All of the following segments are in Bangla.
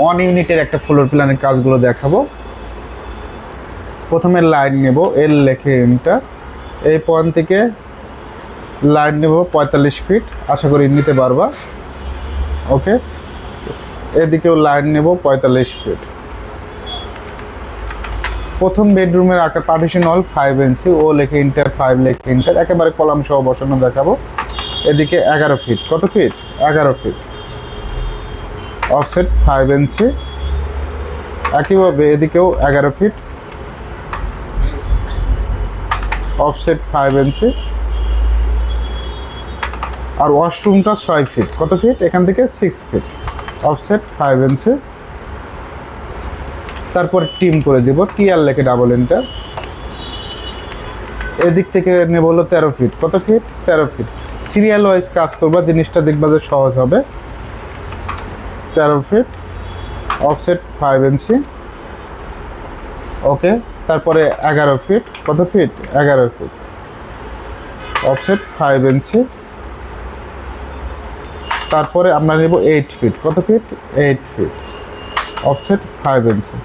ওয়ান ইউনিটের একটা ফ্লোর প্ল্যানের কাজগুলো দেখাবো। প্রথমে লাইন নেব এল লেখে এন্টার এই পয়েন্ট থেকে লাইন নেব পঁয়তাল্লিশ ফিট আশা করি নিতে পারবা। ওকে এদিকেও লাইন নেব পঁয়তাল্লিশ ফিট প্রথম বেডরুমের আকার পার্টিশন হল ফাইভ ইঞ্চি ও লেখে ইন্টার ফাইভ লেখে ইন্টার একেবারে কলাম সহ বসানো দেখাবো। এদিকে এগারো ফিট কত ফিট এগারো ফিট অফসেট ফাইভ ইঞ্চি একইভাবে এদিকেও এগারো ফিট অফসেট ফাইভ ইঞ্চি আর ওয়াশরুমটা ছয় ফিট কত ফিট এখান থেকে six feet offset five inch তারপর টিম করে দিব। টি আর লেখে ডাবল এন্টার এদিক থেকে নেব হলো তেরো ফিট কত ফিট তেরো ফিট সিরিয়াল ওয়াইজ কাজ করবা, জিনিসটা দেখবা যে সহজ হবে। তেরো feet offset five inch okay তারপরে এগারো ফিট কত ফিট এগারো ফিট অফসেট ফাইভ ইঞ্চি তারপরে আমরা নেব এইট ফিট কত feet eight feet offset five inch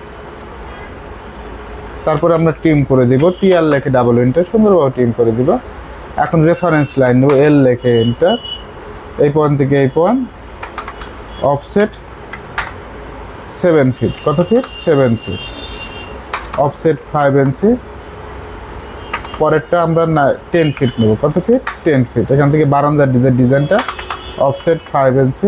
তারপরে আমরা টিম করে দিব টি আর লেখে ডাবল এন্টার সুন্দরভাবে টিম করে দিব। এখন রেফারেন্স লাইন নেব এল লেখে এন্টার এই পয়েন্ট থেকে এই পয়েন্ট অফসেট সেভেন ফিট। কত feet? Seven feet. Offset five inch. পরেরটা আমরা না, টেন ফিট নেব। কত ফিট? Ten feet. এখান থেকে বারান্দার ডিজাইন ডিজাইনটা, অফসেট ফাইভ ইঞ্চি।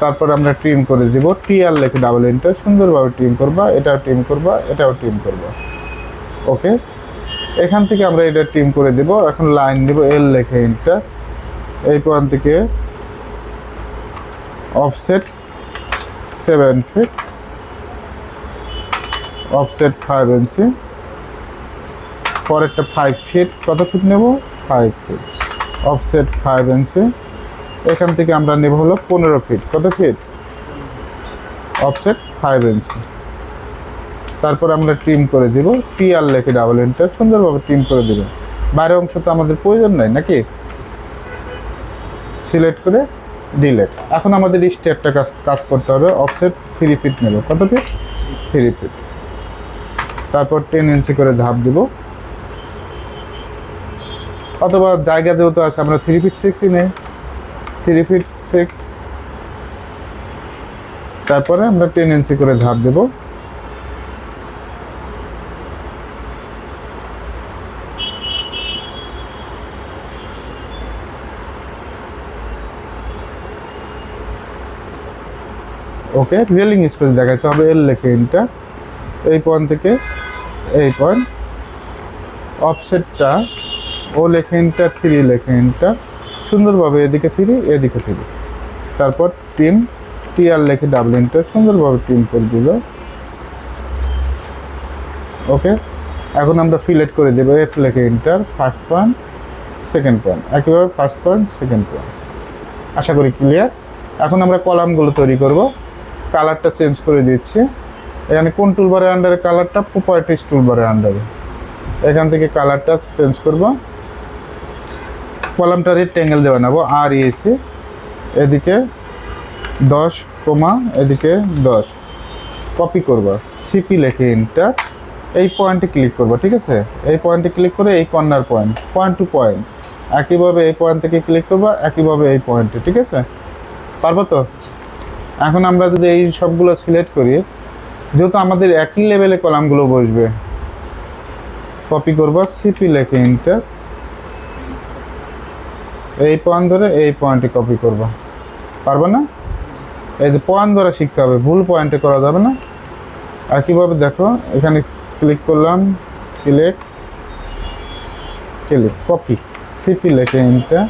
তারপর আমরা ট্রিম করে দিব। টি আর লেখে ডাবল এন্টার সুন্দরভাবে ট্রিম করবা, এটাও ট্রিম করবা, এটাও ট্রিম করবা। ওকে? এখান থেকে আমরা এটা ট্রিম করে দিব। এখন লাইন নিব এল লেখে এন্টার এই পয়েন্ট থেকে offset seven feet offset five inch পরেরটা ফাইভ ফিট কত ফিট নেব? Five feet offset five inch এখান থেকে আমরা নেব হলো পনেরো ফিট কত ফিট অফসেট ফাইভ ইঞ্চি তারপর আমরা ট্রিম করে দিব। টি আর লেখে ডাবল এন্টার সুন্দরভাবে ট্রিম করে দিব। বাইরের অংশ তো আমাদের প্রয়োজন নাই, নাকি? সিলেক্ট করে ডিলেট। এখন আমাদের স্টেপটা কাজ কাজ করতে হবে অফসেট থ্রি ফিট নেব। কত ফিট থ্রি ফিট তারপর টেন ইঞ্চি করে ধাপ দিব। অথবা জায়গা যেহেতু আছে, আমরা থ্রি ফিট সিক্সই নেই। থ্রি ফিট সিক্স তারপরে আমরা টেন ইঞ্চি করে ধাপ দেব। ওকে রিয়েলিং স্পেস দেখাইতে হবে এল লেখে ইনটা এই পয়েন্ট থেকে এই পয়েন্ট অফসেটটা ও লেখে ইনটা থ্রি লেখে ইনটা সুন্দরভাবে এদিকে থ্রি এদিকে থ্রি তারপর টিম টি আর লেখে ডাবল ইন্টার সুন্দরভাবে টিম করে দিল। ওকে, এখন আমরা ফিলেট করে দেবো। এফ লেখে enter first point second point একইভাবে ফার্স্ট পয়েন্ট সেকেন্ড পয়েন্ট আশা করি ক্লিয়ার এখন আমরা কলামগুলো তৈরি করব। কালারটা চেঞ্জ করে দিচ্ছি। এখানে কোন টুলবারের আন্ডারে কালারটা? প্রপার্টিস টুলবারের আন্ডারে এখান থেকে কালারটা চেঞ্জ করব। কলামটা রেক্টেঙ্গেল দেওয়া নেব আর ইএসি এদিকে দশ কোমা এদিকে দশ। কপি করবা। সিপি লেখে ইন্টার এই পয়েন্টে ক্লিক করবা, ঠিক আছে? এই পয়েন্টে ক্লিক করে এই corner point point to point একইভাবে এই পয়েন্ট থেকে ক্লিক করবা, একইভাবে এই পয়েন্টে ঠিক আছে? পারব তো? এখন আমরা যদি এই সবগুলো সিলেক্ট করি, যেহেতু আমাদের একই লেভেলে কলামগুলো বসবে কপি করবা সিপি লেখে ইন্টার এই পয়েন্ট ধরে এই পয়েন্টে কপি করবা। পারব না? এই যে পয়েন্ট ধরে শিখতে হবে, ভুল পয়েন্টে করা যাবে না। আর কীভাবে? দেখো, এখানে ক্লিক করলাম ক্লিক ক্লিক কপি সিপি লেখে ইনটা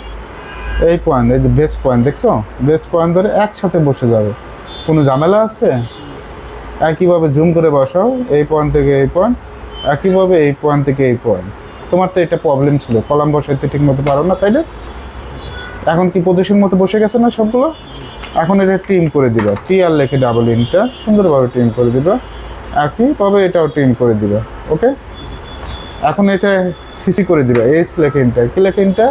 এই পয়েন্ট এই যে বেস পয়েন্ট দেখছ? বেস পয়েন্ট ধরে একসাথে বসে যাবে। কোনো ঝামেলা আছে? একইভাবে জুম করে বসাও, এই পয়েন্ট থেকে এই পয়েন্ট একইভাবে এই পয়েন্ট থেকে এই পয়েন্ট তোমার তো এটা প্রবলেম ছিল। কলাম বসাইতে ঠিক মতো পারো না তাই না এখন কি পজিশন মতো বসে গেছে না সবগুলো? এখন এটা টিম করে দিবা। টি আর লেখে ডাবল ইনটা সুন্দরভাবে টিম করে দিবা। একইভাবে এটাও টিম করে দিবা ওকে এখন এটা সিসি করে দিবা। এস লেখে ইনটা কি লেখে ইনটা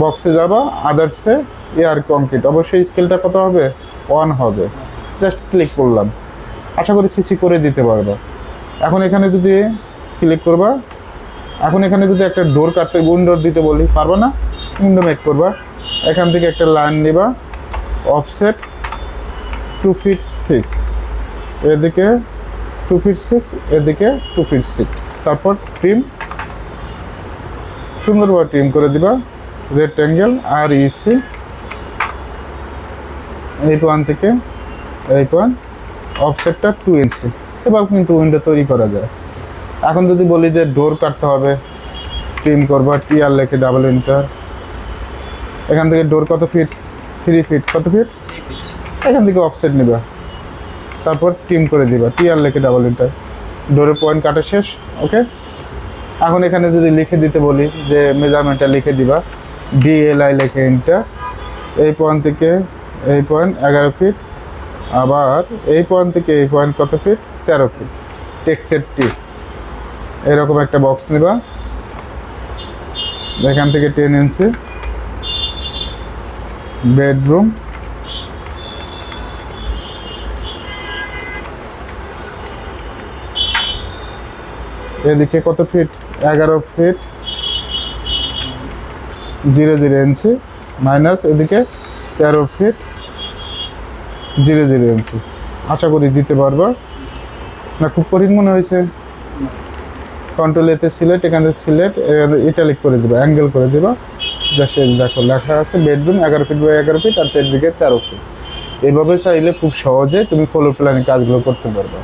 বক্সে যাবা আদার্সে এয়ার কংক্রিট অবশ্যই স্কেলটা কত হবে? অন হবে। জাস্ট ক্লিক করলাম। আশা করি সিসি করে দিতে পারব। এখন এখানে যদি ক্লিক করবা, এখন এখানে যদি একটা ডোর কাটতে উইন্ডো দিতে বলি, পারব না? উইন্ডো মেক করবা। এখান থেকে একটা লাইন নিবা। অফসেট টু ফিট সিক্স এদিকে টু ফিট সিক্স এদিকে টু ফিট সিক্স তারপর ট্রিম সুন্দরভাবে ট্রিম করে দিবা। রেক্ট্যাঙ্গেল আর ইসি এই পয়েন্ট থেকে এই পয়েন্ট অফসেটটা টু ইঞ্চি এবার কিন্তু উইন্ডো তৈরি করা যায়। এখন যদি বলি যে ডোর কাটতে হবে ট্রিম করবা টিআর লেখে ডাবল ইন্টার এখান থেকে ডোর কত ফিট থ্রি ফিট কত ফিট এখান থেকে অফসেট নিবা। তারপর ট্রিম করে দিবা। টিআর লেখে ডাবল ইন্টার ডোরের পয়েন্ট কাটা শেষ ওকে এখন এখানে যদি লিখে দিতে বলি যে মেজারমেন্টটা লিখে দিবা ডিএলআই লেখে ইন্টার এই পয়েন্ট থেকে এই পয়েন্ট এগারো ফিট আবার এই পয়েন্ট থেকে এই পয়েন্ট কত ফিট তেরো ফিট টেক্সের টি এরকম একটা বক্স নিবা। এখান থেকে টেন ইঞ্চি বেডরুম এদিকে কত ফিট এগারো feet zero zero inch minus এদিকে তেরো ফিট জিরো জিরো ইঞ্চি। আশা করি দিতে পারব। না, খুব কঠিন মনে হয়েছে। কন্ট্রোল এতে সিলেক্ট এখান থেকে সিলেক্ট ইটালিক করে দিবা অ্যাঙ্গেল করে দিবা। জাস্ট দেখো, লেখা আছে বেডরুম এগারো ফিট বাই এগারো ফিট, আর দিকে তেরো ফিট। এইভাবে চাইলে খুব সহজে তুমি ফ্লোর প্ল্যানের কাজগুলো করতে পারবে।